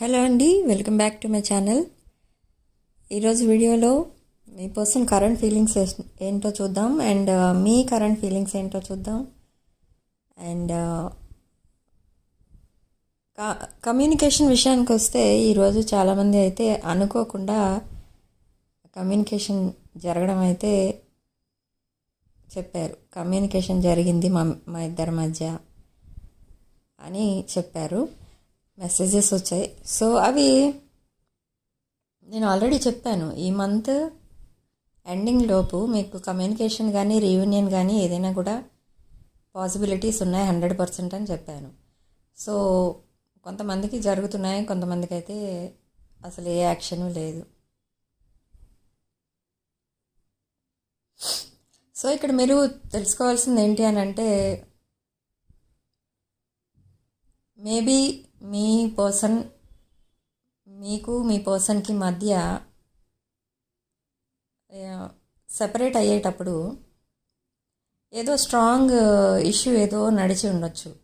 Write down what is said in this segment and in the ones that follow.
Hello అండి welcome back to my channel. ఈరోజు వీడియోలో మీ పర్సన్ కరెంట్ ఫీలింగ్స్ ఏంటో చూద్దాం. అండ్ మీ కరెంట్ ఫీలింగ్స్ ఏంటో చూద్దాం. అండ్ కమ్యూనికేషన్ విషయానికి వస్తే ఈరోజు చాలామంది అయితే అనుకోకుండా కమ్యూనికేషన్ జరగడం అయితే చెప్పారు. కమ్యూనికేషన్ జరిగింది మా మా ఇద్దరి మధ్య అని చెప్పారు. మెసేజెస్ వచ్చాయి. సో అవి నేను ఆల్రెడీ చెప్పాను. ఈ మంత్ ఎండింగ్ లోపు మీకు కమ్యూనికేషన్ కానీ రీయూనియన్ కానీ ఏదైనా కూడా పాసిబిలిటీస్ ఉన్నాయి హండ్రెడ్ పర్సెంట్ అని చెప్పాను. సో కొంతమందికి జరుగుతున్నాయి కొంతమందికి అయితే అసలు ఏ యాక్షన్ లేదు. సో ఇక్కడ మీరు తెలుసుకోవాల్సింది ఏంటి అని అంటే మేబీ మీ పర్సన్ మీకు మీ పర్సన్కి మధ్య సెపరేట్ అయ్యేటప్పుడు ఏదో స్ట్రాంగ్ ఇష్యూ ఏదో నడిచి ఉండొచ్చు.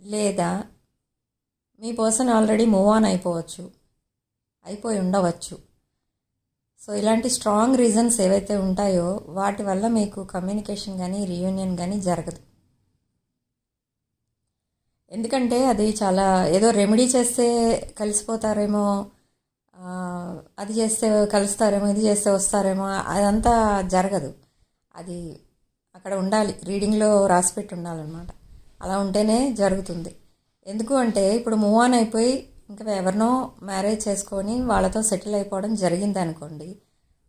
లేదా మీ పర్సన్ ఆల్రెడీ మూవ్ ఆన్ అయిపోవచ్చు. అయిపోయి ఉండవచ్చు. సో ఇలాంటి స్ట్రాంగ్ రీజన్స్ ఏవైతే ఉంటాయో వాటి వల్ల మీకు కమ్యూనికేషన్ కానీ రీయూనియన్ కానీ జరగదు. ఎందుకంటే అది చాలా ఏదో రెమెడీ చేస్తే కలిసిపోతారేమో అది చేస్తే కలుస్తారేమో ఇది చేస్తే వస్తారేమో అదంతా జరగదు. అది అక్కడ ఉండాలి రీడింగ్లో రాసిపెట్టి ఉండాలన్నమాట. అలా ఉంటేనే జరుగుతుంది. ఎందుకు అంటే ఇప్పుడు మూవ్ ఆన్ అయిపోయి ఇంకా ఎవరినో మ్యారేజ్ చేసుకొని వాళ్ళతో సెటిల్ అయిపోవడం జరిగింది అనుకోండి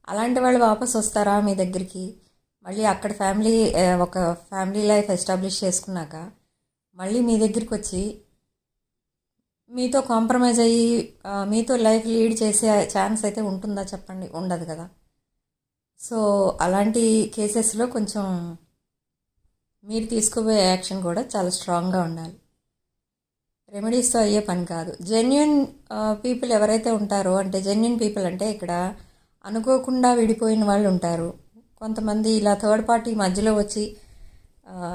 అలాంటి వాళ్ళు వాపస్ వస్తారా మీ దగ్గరికి? మళ్ళీ అక్కడ ఫ్యామిలీ ఒక ఫ్యామిలీ లైఫ్ ఎస్టాబ్లిష్ చేసుకున్నాక మళ్ళీ మీ దగ్గరికి వచ్చి మీతో కాంప్రమైజ్ అయ్యి మీతో లైఫ్ లీడ్ చేసే ఛాన్స్ అయితే ఉంటుందా చెప్పండి? ఉండదు కదా. సో అలాంటి కేసెస్లో కొంచెం మీరు తీసుకోబోయే యాక్షన్ కూడా చాలా స్ట్రాంగ్గా ఉండాలి. రెమెడీస్తో అయ్యే పని కాదు. జెన్యున్ పీపుల్ ఎవరైతే ఉంటారో అంటే జెన్యున్ పీపుల్ అంటే ఇక్కడ అనుకోకుండా విడిపోయిన వాళ్ళు ఉంటారు. కొంతమంది ఇలా థర్డ్ పార్టీ మధ్యలో వచ్చి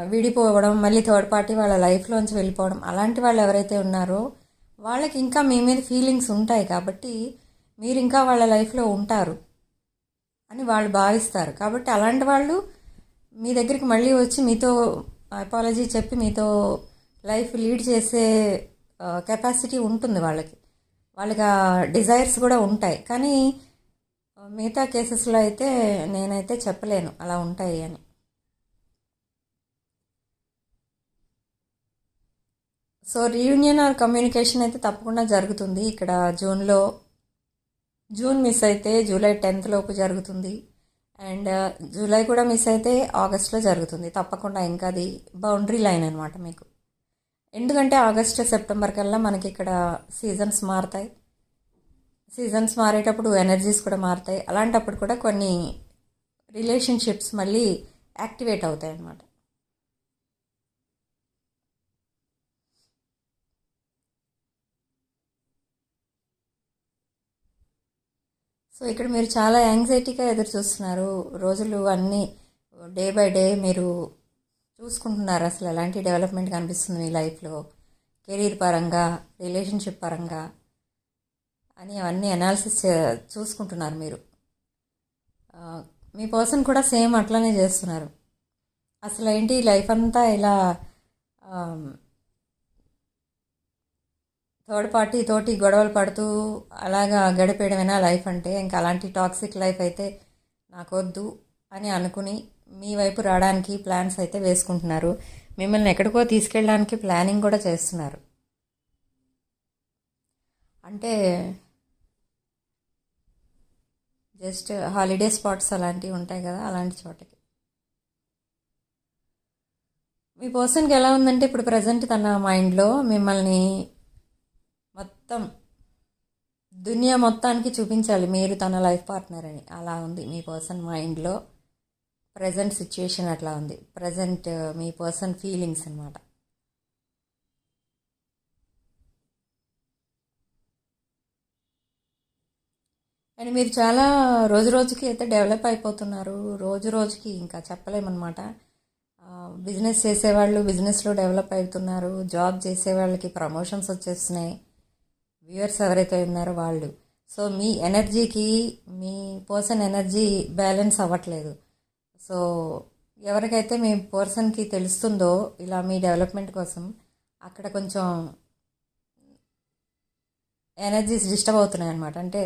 విడిపోవడం మళ్ళీ థర్డ్ పార్టీ వాళ్ళ లైఫ్లోంచి వెళ్ళిపోవడం అలాంటి వాళ్ళు ఎవరైతే ఉన్నారో వాళ్ళకి ఇంకా మీ మీద ఫీలింగ్స్ ఉంటాయి కాబట్టి మీరు ఇంకా వాళ్ళ లైఫ్లో ఉంటారు అని వాళ్ళు భావిస్తారు. కాబట్టి అలాంటి వాళ్ళు మీ దగ్గరికి మళ్ళీ వచ్చి మీతో అపాలజీ చెప్పి మీతో లైఫ్ లీడ్ చేసే కెపాసిటీ ఉంటుంది వాళ్ళకి. వాళ్ళకి ఆ డిజైర్స్ కూడా ఉంటాయి. కానీ మిగతా కేసెస్లో అయితే నేనైతే చెప్పలేను అలా ఉంటాయి అని. సో రీయూనియన్ ఆర్ కమ్యూనికేషన్ అయితే తప్పకుండా జరుగుతుంది. ఇక్కడ జూన్లో జూన్ మిస్ అయితే జూలై టెన్త్ లోపు జరుగుతుంది. అండ్ uh, జూలై కూడా మిస్ అయితే ఆగస్ట్లో జరుగుతుంది. తప్పకుండా ఇంకా అది బౌండరీ లైన్ అనమాట మీకు. ఎందుకంటే ఆగస్ట్ సెప్టెంబర్ కల్లా మనకి ఇక్కడ సీజన్స్ మారుతాయి. సీజన్స్ మారేటప్పుడు ఎనర్జీస్ కూడా మారుతాయి. అలాంటప్పుడు కూడా కొన్ని రిలేషన్షిప్స్ మళ్ళీ యాక్టివేట్ అవుతాయి అన్నమాట. సో ఇక్కడ మీరు చాలా యాంగ్జైటీగా ఎదురు చూస్తున్నారు రోజులు అన్నీ డే బై డే మీరు చూసుకుంటున్నారు అసలు ఎలాంటి డెవలప్మెంట్ కనిపిస్తుంది మీ లైఫ్లో కెరీర్ పరంగా రిలేషన్షిప్ పరంగా అని అవన్నీ అనాలిసిస్ చూసుకుంటున్నారు మీరు. మీ పర్సన్ కూడా సేమ్ అట్లానే చేస్తున్నారు. అసలు ఏంటి లైఫ్ అంతా ఇలా థర్డ్ పార్టీ తోటి గొడవలు పడుతూ అలాగా గడిపేయడమేనా లైఫ్ అంటే ఇంకా అలాంటి టాక్సిక్ లైఫ్ అయితే నాకొద్దు అని అనుకుని మీ వైపు రావడానికి ప్లాన్స్ అయితే వేసుకుంటున్నారు. మిమ్మల్ని ఎక్కడికో తీసుకెళ్ళడానికి ప్లానింగ్ కూడా చేస్తున్నారు. అంటే జస్ట్ హాలిడే స్పాట్స్ అలాంటివి ఉంటాయి కదా అలాంటి చోటకి. మీ పర్సన్కి ఎలా ఉందంటే ఇప్పుడు ప్రజెంట్ తన మైండ్లో మిమ్మల్ని మొత్తం దునియా మొత్తానికి చూపించాలి. మీరు తన లైఫ్ పార్ట్నర్ అని. అలా ఉంది మీ పర్సన్ మైండ్లో. ప్రజెంట్ సిచ్యువేషన్ అట్లా ఉంది. ప్రజెంట్ uh, మీ పర్సన్ ఫీలింగ్స్ అనమాట అండ్ మీరు చాలా రోజు రోజుకి అయితే డెవలప్ అయిపోతున్నారు. రోజు రోజుకి ఇంకా చెప్పలేమన్నమాట. బిజినెస్ చేసేవాళ్ళు బిజినెస్లో డెవలప్ అవుతున్నారు. జాబ్ చేసే వాళ్ళకి ప్రమోషన్స్ వచ్చేస్తున్నాయి. వ్యూయర్స్ ఎవరైతే ఉన్నారో వాళ్ళు. సో మీ ఎనర్జీకి మీ పర్సన్ ఎనర్జీ బ్యాలెన్స్ అవ్వట్లేదు. సో ఎవరికైతే మీ పర్సన్కి తెలుస్తుందో ఇలా మీ డెవలప్మెంట్ కోసం అక్కడ కొంచెం ఎనర్జీస్ డిస్టర్బ్ అవుతున్నాయి అనమాట అంటే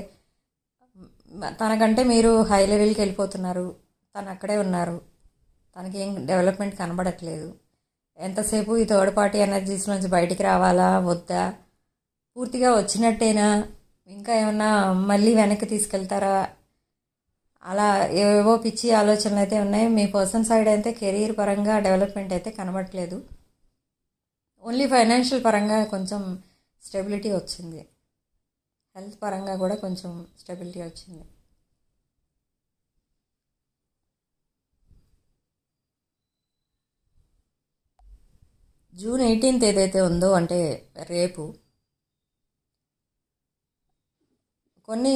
తనకంటే మీరు హై లెవెల్కి వెళ్ళిపోతున్నారు తను అక్కడే ఉన్నారు తనకి ఏం డెవలప్మెంట్ కనబడట్లేదు. ఎంతసేపు ఈ థర్డ్ పార్టీ ఎనర్జీస్ నుంచి బయటికి రావాలా వద్దా? పూర్తిగా వచ్చినట్టేనా? ఇంకా ఏమన్నా మళ్ళీ వెనక్కి తీసుకెళ్తారా? అలా ఏవేవో పిచ్చి ఆలోచనలు అయితే ఉన్నాయి. మీ పర్సన్ సైడ్ అయితే కెరీర్ పరంగా డెవలప్మెంట్ అయితే కనబడట్లేదు. ఓన్లీ ఫైనాన్షియల్ పరంగా కొంచెం స్టెబిలిటీ వచ్చింది. హెల్త్ పరంగా కూడా కొంచెం స్టెబిలిటీ వచ్చింది. జూన్ ఎయిటీన్త్ ఏదైతే ఉందో అంటే రేపు కొన్ని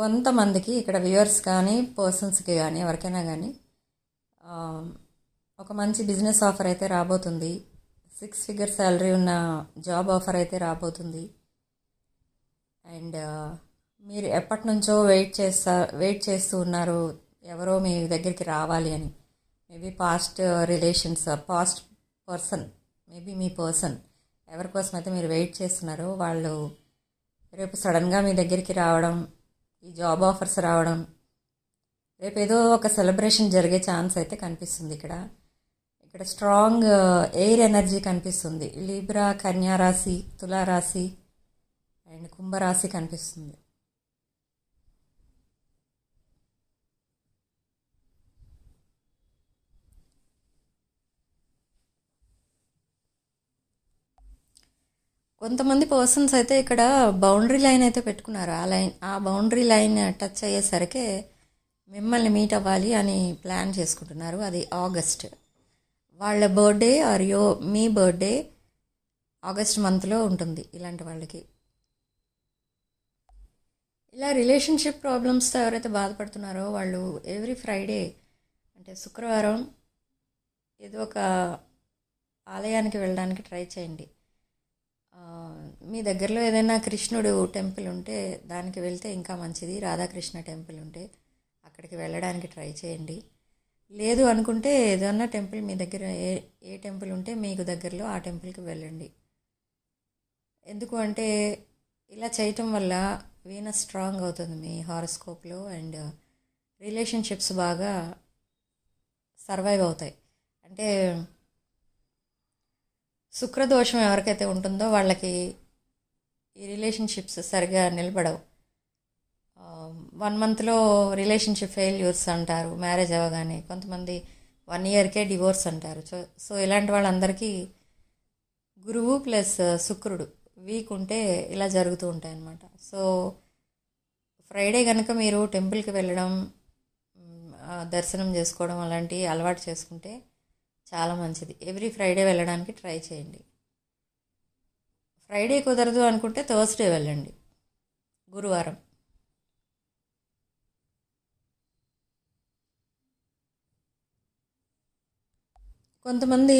కొంతమందికి ఇక్కడ వ్యూవర్స్ కానీ పర్సన్స్కి కానీ ఎవరికైనా కానీ ఒక మంచి బిజినెస్ ఆఫర్ అయితే రాబోతుంది. సిక్స్ ఫిగర్ శాలరీ ఉన్న జాబ్ ఆఫర్ అయితే రాబోతుంది. అండ్ మీరు ఎప్పటి నుంచో వెయిట్ చేస్తా వెయిట్ చేస్తూ ఉన్నారు. ఎవరో మీ దగ్గరికి రావాలి అని. Maybe past relations past person maybe మీ పర్సన్ ఎవరి కోసం అయితే మీరు వెయిట్ చేస్తున్నారో వాళ్ళు రేపు సడన్గా మీ దగ్గరికి రావడం ఈ జాబ్ ఆఫర్స్ రావడం రేపు ఏదో ఒక సెలబ్రేషన్ జరిగే ఛాన్స్ అయితే కనిపిస్తుంది ఇక్కడ. ఇక్కడ స్ట్రాంగ్ ఎయిర్ ఎనర్జీ కనిపిస్తుంది. లీబ్రా కన్యా రాశి తులారాశి అండ్ కుంభరాశి కనిపిస్తుంది. కొంతమంది పర్సన్స్ అయితే ఇక్కడ బౌండరీ లైన్ అయితే పెట్టుకున్నారు. ఆ లైన్ ఆ బౌండరీ లైన్ టచ్ అయ్యేసరికి మిమ్మల్ని మీట్ అవ్వాలి అని ప్లాన్ చేసుకుంటున్నారు. అది ఆగస్ట్ వాళ్ళ బర్త్డే ఆర్ యో మీ బర్త్డే ఆగస్ట్ మంత్లో ఉంటుంది ఇలాంటి వాళ్ళకి. ఇలా రిలేషన్షిప్ ప్రాబ్లమ్స్తో ఎవరైతే బాధపడుతున్నారో వాళ్ళు ఎవ్రీ ఫ్రైడే అంటే శుక్రవారం ఏదో ఒక ఆలయానికి వెళ్ళడానికి ట్రై చేయండి. మీ దగ్గరలో ఏదైనా కృష్ణుడు టెంపుల్ ఉంటే దానికి వెళ్తే ఇంకా మంచిది. రాధాకృష్ణ టెంపుల్ ఉంటే అక్కడికి వెళ్ళడానికి ట్రై చేయండి. లేదు అనుకుంటే ఏదన్నా టెంపుల్ మీ దగ్గర ఏ ఏ టెంపుల్ ఉంటే మీకు దగ్గరలో ఆ టెంపుల్కి వెళ్ళండి. ఎందుకు అంటే ఇలా చేయటం వల్ల వీనస్ స్ట్రాంగ్ అవుతుంది మీ హారోస్కోప్లో అండ్ రిలేషన్షిప్స్ బాగా సర్వైవ్ అవుతాయి. అంటే శుక్రదోషం ఎవరికైతే ఉంటుందో వాళ్ళకి ఈ రిలేషన్షిప్స్ సరిగా నిలబడవు. వన్ మంత్లో రిలేషన్షిప్ ఫెయిల్యూర్స్ అంటారు మ్యారేజ్ అవ్వగానే కొంతమంది వన్ ఇయర్కే డివోర్స్ అంటారు. సో సో ఇలాంటి వాళ్ళందరికీ గురువు ప్లస్ uh, శుక్రుడు వీక్ ఉంటే ఇలా జరుగుతూ ఉంటాయి అన్నమాట సో ఫ్రైడే కనుక మీరు టెంపుల్కి వెళ్ళడం mm, దర్శనం చేసుకోవడం అలాంటివి అలవాటు చేసుకుంటే చాలా మంచిది. ఎవ్రీ ఫ్రైడే వెళ్ళడానికి ట్రై చేయండి. ఫ్రైడే కుదరదు అనుకుంటే థర్స్డే వెళ్ళండి. గురువారం. కొంతమంది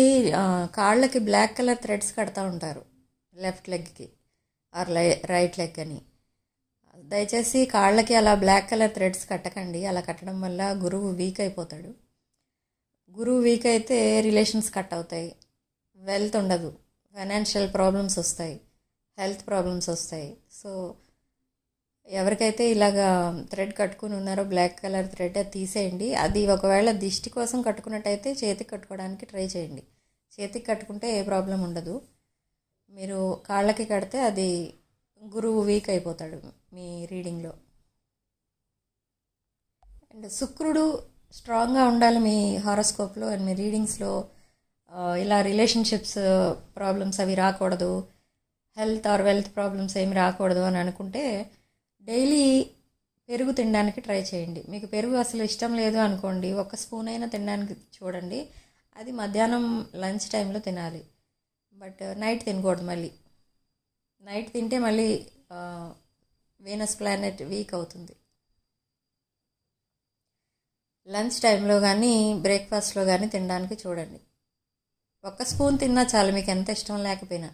కాళ్ళకి బ్లాక్ కలర్ థ్రెడ్స్ కడతా ఉంటారు. లెఫ్ట్ లెగ్కి ఆర్ లై రైట్ లెగ్ అని. దయచేసి కాళ్ళకి అలా బ్లాక్ కలర్ థ్రెడ్స్ కట్టకండి. అలా కట్టడం వల్ల గురువు వీక్ అయిపోతాడు. గురువు వీక్ అయితే రిలేషన్స్ కట్ అవుతాయి. వెల్త్ ఉండదు. ఫైనాన్షియల్ ప్రాబ్లమ్స్ వస్తాయి. హెల్త్ ప్రాబ్లమ్స్ వస్తాయి. సో ఎవరికైతే ఇలాగా థ్రెడ్ కట్టుకుని ఉన్నారో బ్లాక్ కలర్ థ్రెడ్ అది తీసేయండి. అది ఒకవేళ దిష్టి కోసం కట్టుకున్నట్టయితే చేతికి కట్టుకోవడానికి ట్రై చేయండి. చేతికి కట్టుకుంటే ఏ ప్రాబ్లం ఉండదు. మీరు కాళ్ళకి కడితే అది గురువు వీక్ అయిపోతాడు మీ రీడింగ్లో. అండ్ శుక్రుడు స్ట్రాంగ్గా ఉండాలి మీ హారోస్కోప్లో అండ్ మీ రీడింగ్స్లో. ఇలా రిలేషన్షిప్స్ ప్రాబ్లమ్స్ అవి రాకూడదు. హెల్త్ ఆర్ వెల్త్ ప్రాబ్లమ్స్ ఏమి రాకూడదు అని అనుకుంటే డైలీ పెరుగు తినడానికి ట్రై చేయండి. మీకు పెరుగు అసలు ఇష్టం లేదు అనుకోండి ఒక స్పూన్ అయినా తినడానికి చూడండి. అది మధ్యాహ్నం లంచ్ టైంలో తినాలి. బట్ నైట్ తినకూడదు మళ్ళీ. నైట్ తింటే మళ్ళీ వీనస్ ప్లానెట్ వీక్ అవుతుంది. లంచ్ టైంలో కానీ బ్రేక్ఫాస్ట్లో కానీ తినడానికి చూడండి. ఒక్క స్పూన్ తిన్నా చాలు మీకు ఎంత ఇష్టం లేకపోయినా.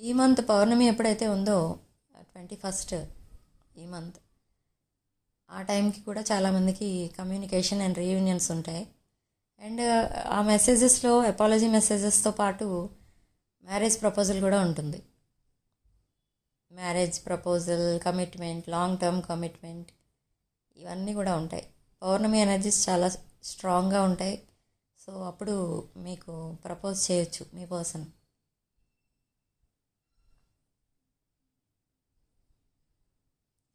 ఈ మంత్ పౌర్ణమి ఎప్పుడైతే ఉందో ట్వంటీ ఫస్ట్ ఈ మంత్ ఆ టైంకి కూడా చాలామందికి కమ్యూనికేషన్ అండ్ రీయూనియన్స్ ఉంటాయి. అండ్ ఆ మెసేజెస్లో అపాలజీ మెసేజెస్తో పాటు మ్యారేజ్ ప్రపోజల్ కూడా ఉంటుంది. Marriage proposal commitment long term commitment ఇవన్నీ కూడా ఉంటాయి. పౌర్ణమి ఎనర్జీస్ చాలా స్ట్రాంగ్గా ఉంటాయి. సో అప్పుడు మీకు ప్రపోజ్ చేయొచ్చు మీ person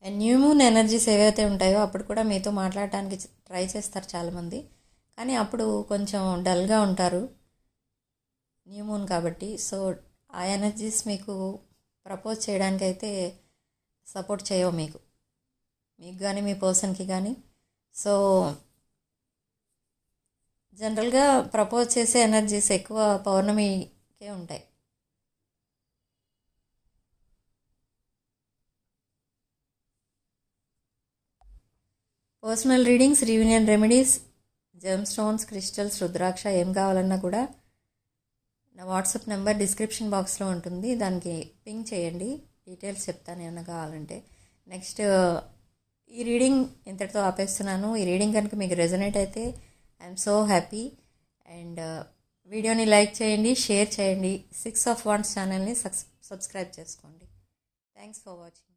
and new moon energies ఏవైతే ఉంటాయో అప్పుడు కూడా మీతో మాట్లాడటానికి ట్రై చేస్తారు చాలామంది. కానీ అప్పుడు కొంచెం డల్గా ఉంటారు. న్యూ మూన్ కాబట్టి. సో ఆ ఎనర్జీస్ మీకు ప్రపోజ్ చేయడానికి అయితే సపోర్ట్ చేయవు మీకు. మీకు కానీ మీ పర్సన్కి కానీ సో జనరల్గా ప్రపోజ్ చేసే ఎనర్జీస్ ఎక్కువ పౌర్ణమికే ఉంటాయి. Personal readings reunion remedies gem stones crystals rudraksha ఏం కావాలన్నా కూడా నా వాట్సాప్ నెంబర్ డిస్క్రిప్షన్ బాక్స్లో ఉంటుంది. దానికి పింక్ చేయండి. డీటెయిల్స్ చెప్తాను ఏమైనా కావాలంటే. నెక్స్ట్ ఈ రీడింగ్ ఇంతటితో ఆపేస్తున్నాను. ఈ రీడింగ్ కనుక మీకు రెజనేట్ అయితే ఐఎమ్ సో హ్యాపీ. అండ్ వీడియోని లైక్ చేయండి షేర్ చేయండి. సిక్స్ ఆఫ్ వన్స్ ఛానల్ని సబ్స్క్రైబ్ చేసుకోండి. Thanks for watching.